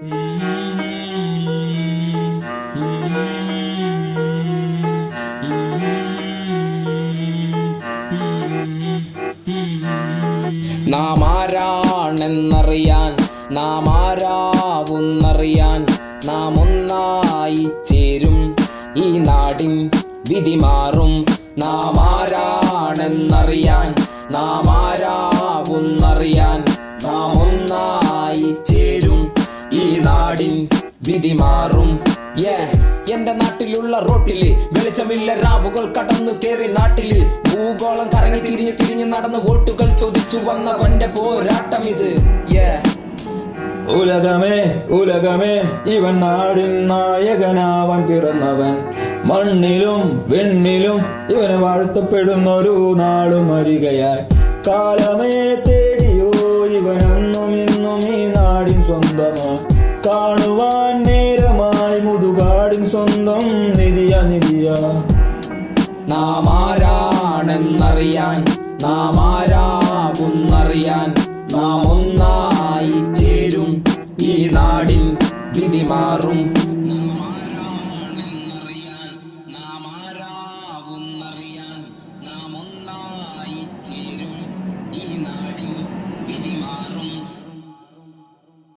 നാം ആരാണെന്നറിയാൻ നാം ആരാവുന്നറിയാൻ നാം ഒന്നായി ചേരും. ഈ നാടിൻ വിധി മാറും. നാം ആരാണെന്നറിയാൻ നാം ആരാവുന്നറിയാൻ നാടിൻ വിധി മാറും. എന്റെ നാട്ടിലുള്ള റോട്ടിൽ വെളിച്ചമില്ല. രാവുകൾ കടന്നു കേറി നാട്ടിൽ. ഭൂഗോളം കറങ്ങി തിരിഞ്ഞു തിരിഞ്ഞു നടന്ന് വോട്ടുകൾ ചോദിച്ചു വന്നവന്റെ പോരാട്ടം ഇത്. ഉലകമേ ഉലകമേ ഇവൻ നാടിൻ നായകനാവൻ പിറന്നവൻ. മണ്ണിലും വെണ്ണിലും ഇവന് വാഴ്ത്തപ്പെടുന്നൊരു നാടും അരികയായി. കാലമേ തേടിയോ ഇവനെന്നും ഇന്നും ഈ നാടിൻ സ്വന്തമോ. കാണുവാൻ നേരമായി മുതുകാടിൻ സ്വന്തം നിധിയ നിധിയ. നാം ആരാണെന്നറിയാൻ നാം ആരാകുന്നറിയാൻ നാം ഒന്നായി ചേരും ഈ നാടിൻ വിധി മാറും.